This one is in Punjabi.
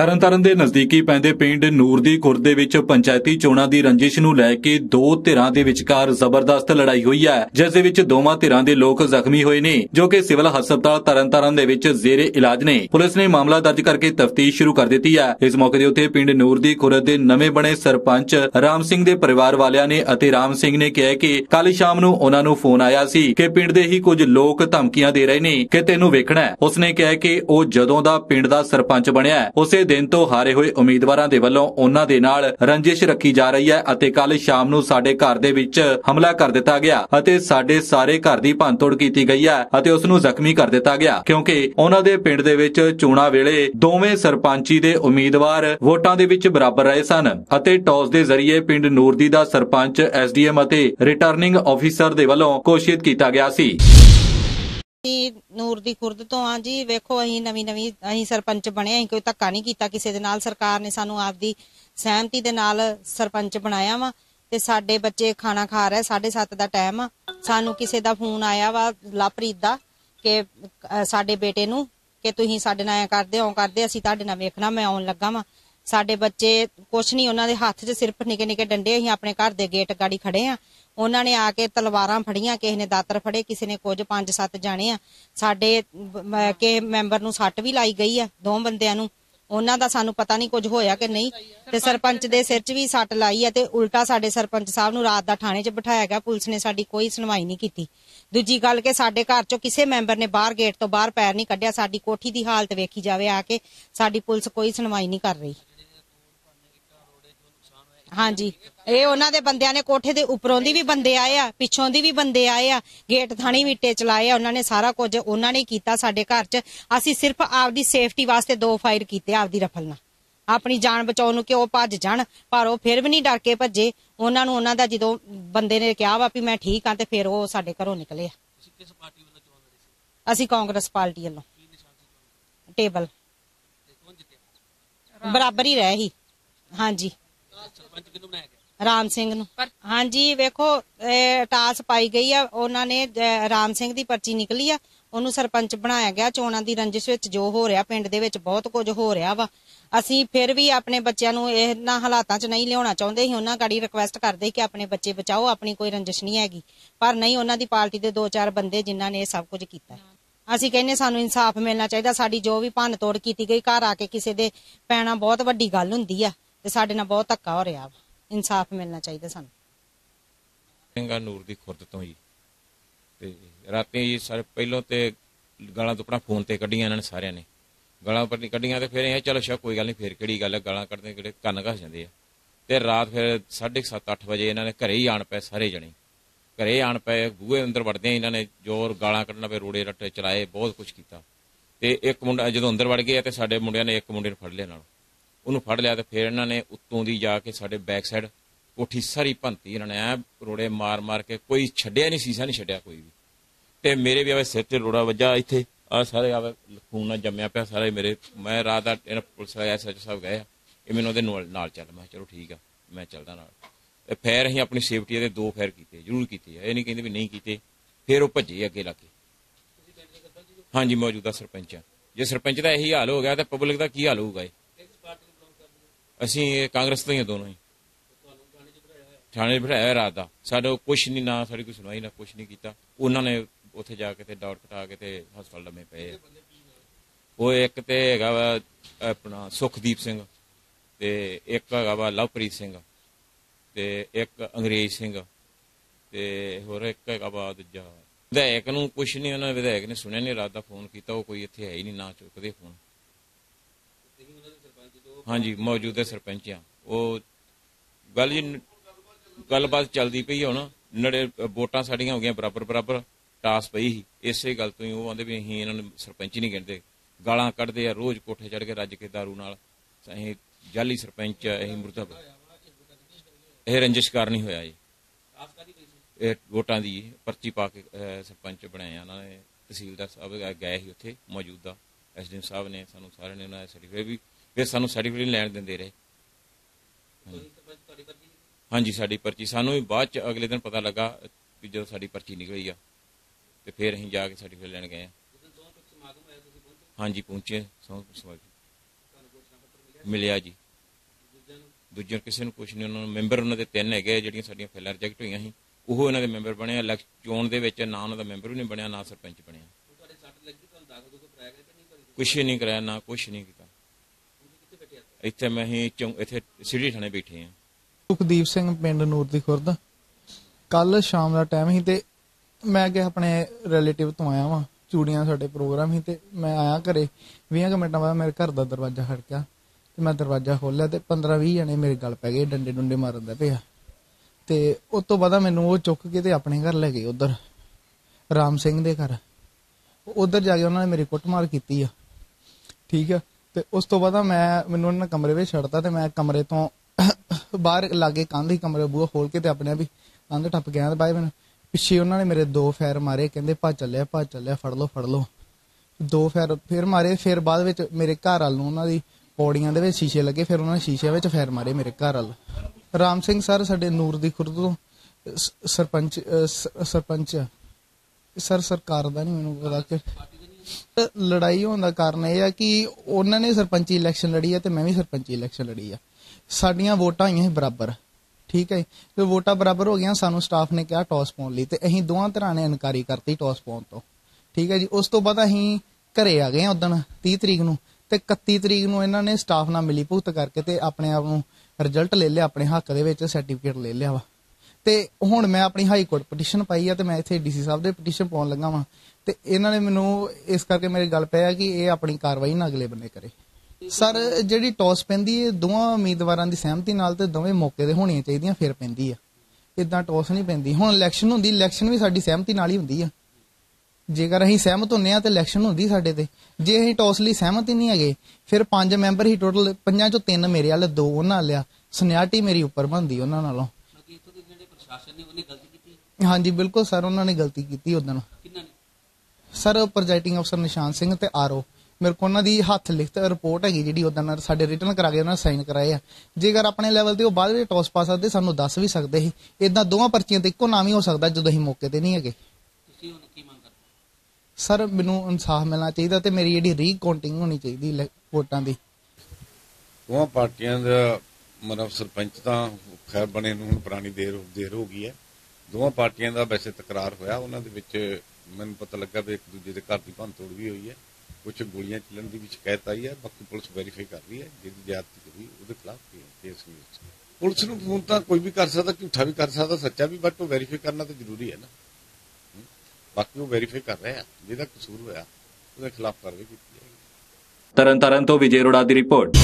ਤਰਨਤਾਰਨ ਦੇ ਨਜ਼ਦੀਕੀ ਪੈਂਦੇ ਪਿੰਡ ਨੂਰਦੀ ਖੁਰਦ ਦੇ ਵਿੱਚ ਪੰਚਾਇਤੀ ਚੋਣਾਂ ਦੀ ਰੰਜਿਸ਼ ਨੂੰ ਲੈ ਕੇ ਦੋ ਧਿਰਾਂ ਦੇ ਵਿਚਕਾਰ ਜ਼ਬਰਦਸਤ ਲੜਾਈ ਹੋਈ ਹੈ, ਜਿਸ ਦੇ ਵਿੱਚ ਦੋਵਾਂ ਧਿਰਾਂ ਦੇ ਲੋਕ ਜ਼ਖਮੀ ਹੋਏ ਨੇ, ਜੋ ਕਿ ਸਿਵਲ ਹਸਪਤਾਲ ਤਰਨਤਾਰਨ ਦੇ ਵਿੱਚ ਜ਼ੇਰੇ ਇਲਾਜ ਨੇ। ਪੁਲਿਸ ਨੇ ਮਾਮਲਾ ਦਰਜ ਕਰਕੇ ਤਫਤੀਸ਼ ਸ਼ੁਰੂ ਕਰ ਦਿੱਤੀ ਹੈ। ਇਸ ਮੌਕੇ ਦੇ ਉੱਤੇ ਪਿੰਡ ਨੂਰਦੀ ਖੁਰਦ ਦੇ ਨਵੇਂ ਬਣੇ ਸਰਪੰਚ ਰਾਮ ਸਿੰਘ ਦੇ ਪਰਿਵਾਰ ਵਾਲਿਆਂ ਨੇ ਅਤੇ ਰਾਮ ਸਿੰਘ ਨੇ ਕਿਹਾ ਕਿ ਕੱਲ ਸ਼ਾਮ ਨੂੰ ਉਹਨਾਂ ਨੂੰ ਫੋਨ ਆਇਆ ਸੀ ਕਿ ਪਿੰਡ ਦੇ ਹੀ ਕੁਝ ਲੋਕ ਧਮਕੀਆਂ ਦੇ ਰਹੇ ਨੇ ਕਿ ਤੈਨੂੰ ਵੇਖਣਾ ਹੈ। ਉਸਨੇ ਕਿਹਾ ਕਿ ਉਹ ਜਦੋਂ ਦਾ ਪਿੰਡ ਦਾ ਸਰਪੰਚ ਬਣਿਆ ਉਸੇ ਦਿਨ ਤੋਂ ਹਾਰੇ ਹੋਏ ਉਮੀਦਵਾਰਾਂ ਦੇ ਵੱਲੋਂ ਉਹਨਾਂ ਦੇ ਨਾਲ ਰੰਜਿਸ਼ ਰੱਖੀ ਜਾ ਰਹੀ ਹੈ ਅਤੇ ਕੱਲ ਸ਼ਾਮ ਨੂੰ ਸਾਡੇ ਘਰ ਦੇ ਵਿੱਚ ਹਮਲਾ ਕਰ ਦਿੱਤਾ ਗਿਆ ਅਤੇ ਸਾਡੇ ਸਾਰੇ ਘਰ ਦੀ ਭੰਨਤੋੜ ਕੀਤੀ ਗਈ ਹੈ ਅਤੇ ਉਸ ਨੂੰ ਜ਼ਖਮੀ ਕਰ ਦਿੱਤਾ ਗਿਆ ਕਿਉਂਕਿ ਉਹਨਾਂ ਦੇ ਪਿੰਡ ਦੇ ਵਿੱਚ ਚੋਣਾਂ ਵੇਲੇ ਦੋਵੇਂ ਸਰਪੰਚੀ ਦੇ ਉਮੀਦਵਾਰ ਵੋਟਾਂ ਦੇ ਵਿੱਚ ਬਰਾਬਰ ਰਹੇ ਸਨ ਅਤੇ ਟੌਸ ਦੇ ਜ਼ਰੀਏ ਪਿੰਡ ਨੂਰਦੀ ਦਾ ਸਰਪੰਚ, ਐਸਡੀਐਮ ਅਤੇ ਰਿਟਰਨਿੰਗ ਆਫੀਸਰ ਦੇ ਵੱਲੋਂ ਘੋਸ਼ਿਤ ਕੀਤਾ ਗਿਆ ਸੀ। ਅਸੀਂ ਨੂਰ ਦੀ ਖੁਰਦ ਤੋਂ ਆ ਜੀ ਵੇਖੋ ਅਸੀਂ ਨਵੀਂ ਨਵੀਂ ਅਸੀਂ ਸਰਪੰਚ ਬਣੇ ਅਸੀਂ ਕੋਈ ਧੱਕਾ ਨਹੀਂ ਕੀਤਾ ਕਿਸੇ ਦੇ ਨਾਲ। ਸਰਕਾਰ ਨੇ ਸਾਨੂੰ ਆਪਦੀ ਸਹਿਮਤੀ ਦੇ ਨਾਲ ਸਰਪੰਚ ਬਣਾਇਆ ਵਾ ਤੇ ਸਾਡੇ ਬੱਚੇ ਖਾਣਾ ਖਾ ਰਹੇ 7:30 ਦਾ ਟਾਈਮ ਆ। ਸਾਨੂੰ ਕਿਸੇ ਦਾ ਫੋਨ ਆਇਆ ਵਾ ਲਵਪ੍ਰੀਤ ਦਾ ਕਿ ਅ, ਸਾਡੇ ਬੇਟੇ ਨੂੰ ਕਿ ਤੁਸੀਂ ਸਾਡੇ ਨਾਲ ਐ ਕਰਦੇ ਹੋ ਕਰਦੇ ਅਸੀਂ ਤੁਹਾਡੇ ਨਾਲ ਵੇਖਣਾ ਮੈਂ ਆਉਣ ਲੱਗਾ ਵਾਂ। ਸਾਡੇ ਬੱਚੇ ਕੁਛ ਨਹੀਂ, ਉਹਨਾਂ ਦੇ ਹੱਥ 'ਚ ਸਿਰਫ ਨਿੱਕੇ ਨਿੱਕੇ ਡੰਡੇ ਅਸੀਂ ਆਪਣੇ ਘਰ ਦੇ ਗੇਟ ਗਾੜੀ ਖੜੇ ਆ। ਉਹਨਾਂ ਨੇ ਆ ਕੇ ਤਲਵਾਰਾਂ ਫੜੀਆਂ, ਕਿਸੇ ਨੇ ਦਾਤਰ ਫੜੇ, ਕਿਸੇ ਨੇ ਕੁਝ ਪੰਜ ਸੱਤ ਜਾਣੇ ਆ। ਸਾਡੇ ਕੇ ਮੈਂਬਰ ਨੂੰ ਸੱਟ ਵੀ ਲਾਈ ਗਈ ਆ ਦੋ ਬੰਦਿਆਂ ਨੂੰ। ਉਹਨਾਂ ਦਾ ਸਾਨੂੰ ਪਤਾ ਨਹੀਂ ਕੁਝ ਹੋਇਆ ਕਿ ਨਹੀਂ। ਤੇ ਸਰਪੰਚ ਦੇ ਸਿਰ 'ਚ ਵੀ ਸੱਟ ਲਾਈ ਆ ਤੇ ਉਲਟਾ ਸਾਡੇ ਸਰਪੰਚ ਸਾਹਿਬ ਨੂੰ ਰਾਤ ਦਾ ਥਾਣੇ 'ਚ ਬਿਠਾਇਆ ਗਿਆ। ਪੁਲਿਸ ਨੇ ਸਾਡੀ ਕੋਈ ਸੁਣਵਾਈ ਨਹੀਂ ਕੀਤੀ। ਦੂਜੀ ਗੱਲ ਕਿ ਸਾਡੇ ਘਰ 'ਚੋਂ ਕਿਸੇ ਮੈਂਬਰ ਨੇ ਬਾਹਰ ਗੇਟ ਤੋਂ ਬਾਹਰ ਪੈਰ ਨਹੀਂ ਕੱਢਿਆ। ਸਾਡੀ ਕੋਠੀ ਦੀ ਹਾਲਤ ਵੇਖੀ ਜਾਵੇ ਆ ਕੇ, ਸਾਡੀ ਪੁਲਿਸ ਕੋਈ ਸੁਣਵਾਈ ਨਹੀਂ ਕਰ ਰਹੀ। ਹਾਂਜੀ। ਇਹ ਉਹਨਾਂ ਦੇ ਬੰਦਿਆਂ ਨੇ ਕੋਠੇ ਦੇ ਉੱਪਰੋਂ ਦੀ ਵੀ ਬੰਦੇ ਆਏ ਆ ਪਿੱਛੋਂ ਦੀ ਵੀ ਬੰਦੇ ਆਏ ਆ ਗੇਟ ਥਾਣੀ ਵੀਟੇ ਚਲਾਏ ਆ ਉਹਨਾਂ ਨੇ ਸਾਰਾ ਕੁਝ ਉਹਨਾਂ ਨੇ ਕੀਤਾ ਸਾਡੇ ਘਰ 'ਚ। ਅਸੀਂ ਸਿਰਫ ਆਪਦੀ ਸੇਫਟੀ ਵਾਸਤੇ ਦੋ ਫਾਇਰ ਕੀਤੇ ਆਪਦੀ ਰਫਲ ਨਾਲ। ਆਪਣੀ ਜਾਨ ਬਚਾਉਣ ਨੂੰ ਕਿ ਉਹ ਭੱਜ ਜਾਣ ਪਰ ਉਹ ਫਿਰ ਵੀ ਨਹੀਂ ਡਰ ਕੇ ਭੱਜੇ। ਉਹਨਾਂ ਨੂੰ ਉਹਨਾਂ ਦਾ ਜਦੋਂ ਬੰਦੇ ਨੇ ਕਿਹਾ ਵਾ ਵੀ ਮੈਂ ਠੀਕ ਆ ਤੇ ਫਿਰ ਉਹ ਸਾਡੇ ਘਰੋਂ ਨਿਕਲੇ ਆ। ਅਸੀਂ ਕਾਂਗਰਸ ਪਾਰਟੀ ਵੱਲੋਂ। ਟੇਬਲ। ਬਰਾਬਰ ਹੀ ਰਹੇ ਹੀ। ਹਾਂਜੀ। ਰਾਮ ਸਿੰਘ ਨੂੰ। ਹਾਂਜੀ ਵੇਖੋ ਇਹ ਟਾਸ ਪਾਈ ਗਈ ਆ। ਉਹਨਾਂ ਨੇ ਅਹ, ਰਾਮ ਸਿੰਘ ਦੀ ਪਰਚੀ ਨਿਕਲੀ ਆ। ਉਹਨੂੰ ਸਰਪੰਚ ਬਣਾਇਆ ਗਿਆ। ਚੋਣਾਂ ਦੀ ਰੰਜਿਸ਼ ਵਿੱਚ ਜੋ ਹੋ ਰਿਹਾ ਪਿੰਡ ਦੇ ਵਿੱਚ ਬਹੁਤ ਕੁਝ ਹੋ ਰਿਹਾ ਵਾ। ਅਸੀਂ ਫਿਰ ਵੀ ਆਪਣੇ ਬੱਚਿਆਂ ਨੂੰ ਇਹਨਾਂ ਹਾਲਾਤਾਂ 'ਚ ਨਹੀਂ ਲਿਆਉਣਾ ਚਾਹੁੰਦੇ। ਸੀ ਉਹਨਾਂ ਗਾੜੀ ਰਿਕੁਐਸਟ ਕਰਦੇ ਕਿ ਆਪਣੇ ਬੱਚੇ ਬਚਾਓ। ਆਪਣੀ ਕੋਈ ਰੰਜਿਸ਼ ਨਹੀਂ ਹੈਗੀ। ਪਰ ਨਹੀਂ ਉਹਨਾਂ ਦੀ ਪਾਰਟੀ ਦੇ ਦੋ ਚਾਰ ਬੰਦੇ ਜਿਨ੍ਹਾਂ ਨੇ ਇਹ ਸਭ ਕੁਝ ਕੀਤਾ। ਅਸੀਂ ਕਹਿੰਨੇ ਸਾਨੂੰ ਇਨਸਾਫ ਮਿਲਣਾ ਚਾਹੀਦਾ। ਸਾਡੀ ਜੋ ਵੀ ਭੰਨ ਤੋੜ ਕੀਤੀ ਗਈ ਘਰ ਆ ਕੇ ਕਿਸੇ ਦੇ ਪੈਣਾ ਬਹੁਤ ਵੱਡੀ ਗੱਲ ਹੁੰਦੀ ਆ। ਤੇ ਸਾਡੇ ਨਾਲ ਬਹੁਤ ਧੱਕਾ ਹੋ ਰਿਹਾ ਵਾ। ਇਨਸਾਫ ਮਿਲਣਾ ਚਾਹੀਦਾ ਸਾਨੂੰ। ਸਿੰਘਾ ਨੂਰ ਦੀ ਖੁਰਦ ਤੋਂ ਜੀ। ਤੇ ਰਾਤੀ ਜੀ ਸਾਰੇ ਪਹਿਲੋਂ ਤੇ ਗਾਲਾਂ ਤੋਂ ਫੋਨ ਤੇ ਕੱਢੀਆਂ ਇਹਨਾਂ ਨੇ ਸਾਰਿਆਂ ਨੇ। ਗਾਲਾਂ ਪਰ ਕੱਢੀਆਂ ਤੇ ਫਿਰ ਇਹ ਚਲੋ ਸ਼ਾ ਕੋਈ ਗੱਲ ਨਹੀਂ, ਫਿਰ ਕਿਹੜੀ ਗੱਲ ਹੈ ਗਾਲਾਂ ਕੱਢਦੇ ਕਿਹੜੇ? ਕੰਨ ਘਸ ਜਾਂਦੇ ਆ। ਤੇ ਰਾਤ ਫਿਰ 7:30 8 ਵਜੇ ਇਹਨਾਂ ਨੇ ਘਰੇ ਹੀ ਆਣ ਪਏ ਸਾਰੇ ਜਣੇ। ਘਰੇ ਆਣ ਪਏ, ਬੂਹੇ ਅੰਦਰ ਵੜਦੇ ਇਹਨਾਂ ਨੇ, ਜ਼ੋਰ ਗਾਲਾਂ ਕੱਢਣਾ ਪਏ, ਰੋੜੇ ਰੱਟੇ ਚਲਾਏ, ਬਹੁਤ ਕੁਝ ਕੀਤਾ। ਤੇ ਇੱਕ ਮੁੰਡਾ ਜਦੋਂ ਅੰਦਰ ਵੜ ਗਿਆ ਤੇ ਸਾਡੇ ਮੁੰਡਿਆਂ ਨੇ ਇੱਕ ਮੁੰਡੇ ਨੂੰ ਫੜ ਲਿਆ ਨਾਲ। ਉਹਨੂੰ ਫੜ ਲਿਆ ਤੇ ਫਿਰ ਇਹਨਾਂ ਨੇ ਉੱਤੋਂ ਦੀ ਜਾ ਕੇ ਸਾਡੇ ਬੈਕ ਸਾਈਡ ਕੋਠੀ ਸਾਰੀ ਭੰਤੀ ਇਹਨਾਂ ਨੇ ਐ ਰੋੜੇ ਮਾਰ ਮਾਰ ਕੇ ਕੋਈ ਛੱਡਿਆ ਨਹੀਂ, ਸੀਸਾ ਨਹੀਂ ਛੱਡਿਆ ਕੋਈ ਵੀ। ਤੇ ਮੇਰੇ ਵੀ ਆਵੇ ਸਿਰ ਤੇ ਰੋੜਾ ਵੱਜਾ ਇੱਥੇ। ਆ ਸਾਰੇ ਆਵੇ ਖੂਨ ਨਾਲ ਜੰਮਿਆ ਪਿਆ ਸਾਰੇ ਮੇਰੇ। ਮੈਂ ਰਾਤ ਦਾ ਇਹਨਾਂ ਪੁਲਿਸ ਵਾਲੇ ਐਸਐਚ ਸਾਹਿਬ ਗਏ ਆ। ਇਹ ਮੈਨੂੰ ਉਹਦੇ ਨਾਲ ਨਾਲ ਚੱਲ। ਮੈਂ ਕਿਹਾ ਚਲੋ ਠੀਕ ਆ, ਮੈਂ ਚੱਲਦਾ ਨਾਲ। ਤੇ ਫੇਰ ਅਸੀਂ ਆਪਣੀ ਸੇਫਟੀ ਦੇ ਦੋ ਫੇਰ ਕੀਤੇ, ਜ਼ਰੂਰ ਕੀਤੇ ਆ। ਇਹ ਨਹੀਂ ਕਹਿੰਦੇ ਵੀ ਨਹੀਂ ਕੀਤੇ। ਫਿਰ ਉਹ ਭੱਜੇ ਅੱਗੇ ਲੱਗੇ ਹਾਂਜੀ, ਮੌਜੂਦਾ ਸਰਪੰਚ ਆ। ਜੇ ਸਰਪੰਚ ਦਾ ਇਹੀ ਹਾਲ ਹੋ ਗਿਆ ਤਾਂ ਪਬਲਿਕ ਦਾ ਕੀ ਹਾਲ ਹੋਊਗਾ ਇਹ? ਅਸੀਂ ਇਹ ਕਾਂਗਰਸ ਤੋਂ ਹੀ ਆ ਦੋਨੋਂ ਹੀ। ਥਾਣੇ ਬਿਠਾਇਆ ਰਾਤ ਦਾ। ਸਾਡਾ ਕੁਛ ਨਹੀਂ, ਨਾ ਸਾਡੀ ਕੋਈ ਸੁਣਵਾਈ, ਨਾ ਕੁਛ ਨਹੀਂ ਕੀਤਾ। ਉਹਨਾਂ ਨੇ ਉੱਥੇ ਜਾ ਕੇ ਤੇ ਡਾਟ ਕਟਾ ਕੇ ਤੇ ਹਸਪਤਾਲ ਲੰਮੇ ਪਏ ਆ। ਉਹ ਇੱਕ ਤੇ ਹੈਗਾ ਵਾ ਆਪਣਾ ਸੁਖਦੀਪ ਸਿੰਘ ਤੇ ਇੱਕ ਹੈਗਾ ਵਾ ਲਵਪ੍ਰੀਤ ਸਿੰਘ ਤੇ ਇੱਕ ਅੰਗਰੇਜ਼ ਸਿੰਘ ਤੇ ਹੋਰ ਇੱਕ ਹੈਗਾ ਵਾ ਦੂਜਾ। ਵਿਧਾਇਕ ਨੂੰ ਕੁਛ ਨਹੀਂ, ਉਹਨਾਂ ਵਿਧਾਇਕ ਨੇ ਸੁਣਿਆ ਨਹੀਂ, ਰਾਤ ਦਾ ਫੋਨ ਕੀਤਾ, ਉਹ ਕੋਈ ਇੱਥੇ ਹੈ ਹੀ ਨਹੀਂ, ਨਾ ਚੁੱਕਦੇ ਫੋਨ। ਹਾਂਜੀ ਮੌਜੂਦਾ ਸਰਪੰਚ ਆ ਉਹ ਗੱਲ ਜੀ ਗੱਲਬਾਤ ਚੱਲਦੀ ਪਈ ਹੁਣ। ਨੜੇ ਵੋਟਾਂ ਸਾਡੀਆਂ ਹੋ ਗਈਆਂ ਬਰਾਬਰ ਬਰਾਬਰ। ਟਾਸ ਪਈ ਸੀ। ਇਸੇ ਗੱਲ ਤੋਂ ਹੀ ਉਹ ਆਂਦੇ ਵੀ ਅਸੀਂ ਇਹਨਾਂ ਨੂੰ ਸਰਪੰਚ ਹੀ ਨਹੀਂ ਕਹਿੰਦੇ। ਗਾਲਾਂ ਕੱਢਦੇ ਆ ਰੋਜ਼ ਕੋਠੇ ਚੜ ਕੇ ਰੱਜ ਕੇ ਦਾਰੂ ਨਾਲ। ਅਸੀਂ ਜਾਲੀ ਸਰਪੰਚ ਆ, ਅਸੀਂ ਮੁਰਦਾ ਇਹ ਰੰਜਿਸ਼ ਨਹੀਂ ਹੋਇਆ ਜੀ। ਇਹ ਵੋਟਾਂ ਦੀ ਪਰਚੀ ਪਾ ਕੇ ਸਰਪੰਚ ਬਣਾਇਆ ਆ। ਉਹਨਾਂ ਨੇ ਤਹਿਸੀਲਦਾਰ ਸਾਹਿਬ ਗਏ- ਗਏ ਸੀ ਉੱਥੇ ਮੌਜੂਦਾ। ਐਸਡੀਐਮ ਸਾਹਿਬ ਨੇ ਸਾਨੂੰ ਸਾਰਿਆਂ ਨੇ ਉਹਨਾਂ ਦਾ ਸਰਟੀਫਿਕੇਟ ਵੀ ਫਿਰ ਸਾਨੂੰ ਸਰਟੀਫਿਕੇਟ ਲੈਣ ਦਿੰਦੇ ਰਹੇ। ਹਾਂਜੀ। ਸਾਡੀ ਪਰਚੀ। ਸਾਨੂੰ ਵੀ ਬਾਅਦ ਚ ਅਗਲੇ ਦਿਨ ਪਤਾ ਲੱਗਾ ਕਿ ਜਦੋਂ ਸਾਡੀ ਪਰਚੀ ਨਿਕਲੀ ਆ, ਤੇ ਫਿਰ ਅਸੀਂ ਜਾ ਕੇ ਸਰਟੀਫਿਕੇਟ ਲੈਣ ਗਏ ਆ। ਹਾਂਜੀ, ਪਹੁੰਚੇ, ਸੌਂ ਸਮਾਗਮ ਮਿਲਿਆ ਜੀ। ਦੂਜਿਆਂ ਕਿਸੇ ਨੂੰ ਕੁਝ ਨਹੀਂ, ਉਹਨਾਂ ਨੂੰ ਮੈਂਬਰ ਉਹਨਾਂ ਦੇ ਤਿੰਨ ਹੈਗੇ ਜਿਹੜੀਆਂ ਸਾਡੀਆਂ ਫੈਲਾਂ ਰਿਜੈਕਟ ਹੋਈਆਂ ਸੀ, ਉਹ ਇਹਨਾਂ ਦੇ ਮੈਂਬਰ ਬਣੇ ਆ। ਚੋਣ ਦੇ ਵਿੱਚ ਨਾ ਉਹਨਾਂ ਦਾ ਮੈਂਬਰ ਵੀ ਨਹੀਂ ਬਣਿਆ, ਨਾ ਸਰਪੰਚ ਬਣਿਆ। ਕੁਛ ਨਹੀਂ ਕਰਾਇਆ ਨਾ ਕੁਛ ਨਹੀਂ ਕੀਤਾ। ਇੱਥੇ ਮੈਂ ਹੀ ਚੌਂ- ਇੱਥੇ ਸਿਟੀ ਥਾਣੇ ਬੈਠੇ ਆ ਸੁਖਦੀਪ ਸਿੰਘ ਪਿੰਡ ਨੂਰ ਦੀ ਖੁਰਦ। ਕੱਲ ਸ਼ਾਮ ਦਾ ਟਾਈਮ ਸੀ ਤੇ ਮੈਂ ਕਿ ਆਪਣੇ ਰਿਲੇਟਿਵ ਤੋਂ ਆਇਆ ਵਾਂ, ਚੂੜੀਆਂ ਸਾਡੇ ਪ੍ਰੋਗਰਾਮ ਸੀ ਤੇ ਮੈਂ ਆਇਆ ਘਰੇ। 20 ਮਿੰਟਾਂ ਬਾਅਦ ਮੇਰੇ ਘਰ ਦਾ ਦਰਵਾਜ਼ਾ ਖੜਕਿਆ ਤੇ ਮੈਂ ਦਰਵਾਜ਼ਾ ਖੋਲ੍ਹਿਆ ਤੇ 15 20 ਜਣੇ ਮੇਰੇ ਗਲ ਪੈ ਗਏ, ਡੰਡੇ ਡੁੰਡੇ ਮਾਰਨ ਦਾ ਪਿਆ ਤੇ ਉਸ ਤੋਂ ਬਾਅਦ ਮੈਨੂੰ ਉਹ ਚੁੱਕ ਕੇ ਤੇ ਆਪਣੇ ਘਰ ਲੈ ਗਏ ਉਧਰ, ਰਾਮ ਸਿੰਘ ਦੇ ਘਰ। ਉਧਰ ਜਾ ਕੇ ਉਹਨਾਂ ਨੇ ਮੇਰੀ ਕੁੱਟਮਾਰ ਕੀਤੀ ਆ। ਠੀਕ ਆ? ਤੇ ਉਸ ਤੋਂ ਬਾਅਦ ਮੈਂ, ਮੈਨੂੰ ਉਹਨਾਂ ਕਮਰੇ ਵਿੱਚ ਛੱਡਤਾ ਤੇ ਮੈਂ ਕਮਰੇ ਤੋਂ ਬਾਹਰ ਲਾਗੇ ਕੰਧ ਹੀ ਕਮਰੇ ਬੂਹਾ ਖੋਲ ਕੇ ਤੇ ਆਪਣੇ ਆਪ ਹੀ ਕੰਧ ਟੱਪ ਗਿਆ ਤੇ ਬਾਅਦ ਮੈਨੂੰ ਪਿੱਛੇ ਉਹਨਾਂ ਨੇ ਮੇਰੇ ਦੋ ਫੈਰ ਮਾਰੇ, ਕਹਿੰਦੇ ਭੱਜ ਚੱਲਿਆ ਭੱਜ ਚੱਲਿਆ, ਫੜ ਲਓ ਫੜ ਲਓ। ਦੋ ਫੈਰ, ਫਿਰ ਮਾਰੇ, ਫਿਰ ਬਾਅਦ ਵਿੱਚ ਮੇਰੇ ਘਰ ਵੱਲ ਨੂੰ ਉਹਨਾਂ ਦੀ ਪੌੜੀਆਂ ਦੇ ਵਿੱਚ ਸ਼ੀਸ਼ੇ ਲੱਗੇ, ਫਿਰ ਉਹਨਾਂ ਨੇ ਸ਼ੀਸ਼ੇ ਵਿੱਚ ਫੈਰ ਮਾਰੇ ਮੇਰੇ ਘਰ ਵੱਲ। ਰਾਮ ਸਿੰਘ ਸਰ ਸਾਡੇ ਨੂਰ ਦੀ ਖੁਰਦ ਤੋਂ ਸਰਪੰਚ ਸਰਪੰਚ ਸਰ, ਸਰਕਾਰ ਦਾ ਨਹੀਂ ਮੈਨੂੰ ਪਤਾ ਕਿ ਲੜਾਈ ਹੋਣ ਦਾ ਕਾਰਨ ਇਹ ਆ ਕਿ ਉਹਨਾਂ ਨੇ ਸਰਪੰਚੀ ਇਲੈਕਸ਼ਨ ਲੜੀ ਆ ਤੇ ਮੈਂ ਵੀ ਸਰਪੰਚੀ ਇਲੈਕਸ਼ਨ ਲੜੀ ਆ। ਸਾਡੀਆਂ ਵੋਟਾਂ ਆਈਆਂ ਸੀ ਬਰਾਬਰ, ਠੀਕ ਹੈ ਤੇ ਵੋਟਾਂ ਬਰਾਬਰ ਹੋ ਗਈਆਂ, ਸਾਨੂੰ ਸਟਾਫ ਨੇ ਕਿਹਾ ਟੌਸ ਪਾਉਣ ਲਈ ਤੇ ਅਸੀਂ ਦੋਵਾਂ ਤਰ੍ਹਾਂ ਨੇ ਇਨਕਾਰੀ ਕਰਤੀ ਟੌਸ ਪਾਉਣ ਤੋਂ, ਠੀਕ ਹੈ ਜੀ? ਉਸ ਤੋਂ ਬਾਅਦ ਅਸੀਂ ਘਰੇ ਆ ਗਏ ਆ ਉਦੋਂ 30 ਤਰੀਕ ਨੂੰ ਤੇ 31 ਤਰੀਕ ਨੂੰ ਇਹਨਾਂ ਨੇ ਸਟਾਫ ਨਾਲ ਮਿਲੀ ਭੁਗਤ ਕਰਕੇ ਤੇ ਆਪਣੇ ਆਪ ਨੂੰ ਰਿਜ਼ਲਟ ਲੈ ਲਿਆ, ਆਪਣੇ ਹੱਕ ਦੇ ਵਿੱਚ ਸਰਟੀਫਿਕੇਟ ਲੈ ਲਿਆ ਵਾ। ਤੇ ਹੁਣ ਮੈਂ ਆਪਣੀ ਹਾਈ ਕੋਰਟ ਪਟੀਸ਼ਨ ਪਾਈ ਆ ਤੇ ਮੈਂ ਇੱਥੇ ਡੀਸੀ ਸਾਹਿਬ ਦੇ ਪਟੀਸ਼ਨ ਪਾਉਣ ਲੱਗਾ ਵਾਂ। ਤੇ ਇਹਨਾਂ ਨੇ ਮੈਨੂੰ ਇਸ ਕਰਕੇ ਮੇਰੀ ਗੱਲ ਪਿਆ ਕਿ ਇਹ ਆਪਣੀ ਕਾਰਵਾਈ ਨਾ ਅਗਲੇ ਬੰਨੇ ਕਰੇ। ਸਰ, ਜਿਹੜੀ ਟੌਸ ਪੈਂਦੀ ਹੈ ਦੋਵਾਂ ਉਮੀਦਵਾਰਾਂ ਦੀ ਸਹਿਮਤੀ ਨਾਲ ਤੇ ਦੋਵੇਂ ਮੌਕੇ ਤੇ ਹੋਣੀਆਂ ਚਾਹੀਦੀਆਂ, ਫਿਰ ਪੈਂਦੀ ਆ। ਇਦਾਂ ਟੌਸ ਨਹੀਂ ਪੈਂਦੀ। ਹੁਣ ਇਲੈਕਸ਼ਨ ਹੁੰਦੀ ਇਲੈਕਸ਼ਨ ਵੀ ਸਾਡੀ ਸਹਿਮਤੀ ਨਾਲ ਹੀ ਹੁੰਦੀ ਆ। ਜੇਕਰ ਅਸੀਂ ਸਹਿਮਤ ਹੁੰਨੇ ਆ ਤੇ ਇਲੈਕਸ਼ਨ ਹੁੰਦੀ ਸਾਡੇ ਤੇ। ਜੇ ਅਸੀਂ ਟੌਸ ਲਈ ਸਹਿਮਤ ਹੀ ਨਹੀਂ ਹੈਗੇ, ਫਿਰ ਪੰਜ ਮੈਂਬਰ ਹੀ ਟੋਟਲ ਪੰਜਾਂ ਚੋਂ ਤਿੰਨ ਮੇਰੇ ਵਾਲੇ, ਦੋ ਉਹਨਾਂ ਨਾਲ ਲਿਆ ਮੇਰੀ ਉੱਪਰ ਬੰਦੀ ਉਹਨਾਂ ਨਾਲੋਂ। ਹਾਂਜੀ ਬਿਲਕੁਲ ਸਰ ਉਹਨਾਂ ਨੇ ਗਲਤੀ ਕੀਤੀ ਉਦੋਂ ਸਰ ਪ੍ਰੈਜ਼ਾਈਡਿੰਗ ਅਫਸਰ ਨਿਸ਼ਾਨ ਸਿੰਘ ਤੇ ਆਰਓ। ਮੇਰੇ ਕੋਲ ਉਹਨਾਂ ਦੀ ਹੱਥ ਲਿਖਤ ਰਿਪੋਰਟ ਹੈਗੀ ਜਿਹੜੀ ਉਦੋਂ ਸਾਡੇ ਰਿਟਰਨ ਕਰਾ ਕੇ ਉਹਨਾਂ ਸਾਈਨ ਕਰਾਏ ਆ। ਜੇਕਰ ਆਪਣੇ ਲੈਵਲ ਤੇ ਉਹ ਬਾਅਦ ਵਿੱਚ ਟੌਸ ਪਾ ਸਕਦੇ ਸਾਨੂੰ ਦੱਸ ਵੀ ਸਕਦੇ ਸੀ। ਇਦਾਂ ਦੋਵਾਂ ਪਰਚੀਆਂ ਤੇ ਇੱਕੋ ਨਾਮ ਹੀ ਹੋ ਸਕਦਾ ਜਦੋਂ ਅਸੀਂ ਮੌਕੇ ਤੇ ਨਹੀਂ ਹੈਗੇ। ਸਰ ਮੈਨੂੰ ਇਨਸਾਫ ਮਿਲਣਾ ਚਾਹੀਦਾ ਤੇ ਮੇਰੀ ਜਿਹੜੀ ਰੀਕਾਊਂਟਿੰਗ ਹੋਣੀ ਚਾਹੀਦੀ ਵੋਟਾਂ ਦੀ। ਦੋਵਾਂ ਪਾਰਟੀਆਂ ਦਾ ਮਤਲਬ ਸਰਪੰਚ ਤਾਂ ਖੈਰ ਬਣੇ ਨੂੰ ਹੁਣ ਪੁਰਾਣੀ ਦੇਰ ਦੇਰ ਹੋ ਗਈ ਹੈ। ਦੋਵਾਂ ਪਾਰਟੀਆਂ ਦਾ ਵੈਸੇ ਤਕਰਾਰ ਹੋਇਆ, ਉਹਨਾਂ ਦੇ ਵਿੱਚ ਮੈਨੂੰ ਪਤਾ ਲੱਗਾ ਵੀ ਇੱਕ ਦੂਜੇ ਦੇ ਘਰ ਦੀ ਭੰਨਤੋੜ ਵੀ ਹੋਈ ਹੈ। ਕੁਝ ਗੋਲੀਆਂ ਚੱਲਣ ਦੀ ਵੀ ਸ਼ਿਕਾਇਤ ਆਈ ਹੈ, ਬਾਕੀ ਪੁਲਿਸ ਵੈਰੀਫਾਈ ਕਰ ਰਹੀ ਹੈ, ਜਿਹਦੀ ਜ਼ਿਆਦਤੀ ਹੋਈ, ਉਹਦੇ ਖਿਲਾਫ ਕੇਸ ਵੀ ਪੁਲਿਸ ਨੂੰ ਫੋਨ ਤਾਂ ਕੋਈ ਵੀ ਕਰ ਸਕਦਾ, ਝੂਠਾ ਵੀ ਕਰ ਸਕਦਾ, ਸੱਚਾ ਵੀ, ਬਟ ਉਹ ਵੈਰੀਫਾਈ ਕਰਨਾ ਤਾਂ ਜ਼ਰੂਰੀ ਹੈ ਨਾ। ਬਾਕੀ ਉਹ ਵੈਰੀਫਾਈ ਕਰ ਰਹੇ ਆ ਜਿਹਦਾ ਕਸੂਰ ਹੋਇਆ, ਉਹਦੇ ਖਿਲਾਫ ਕਾਰਵਾਈ ਕੀਤੀ ਜਾਏਗੀ। ਤਰਨਤਾਰਨ ਤੋਂ ਵਿਜੇ ਅਰੋੜਾ ਦੀ ਰਿਪੋਰਟ।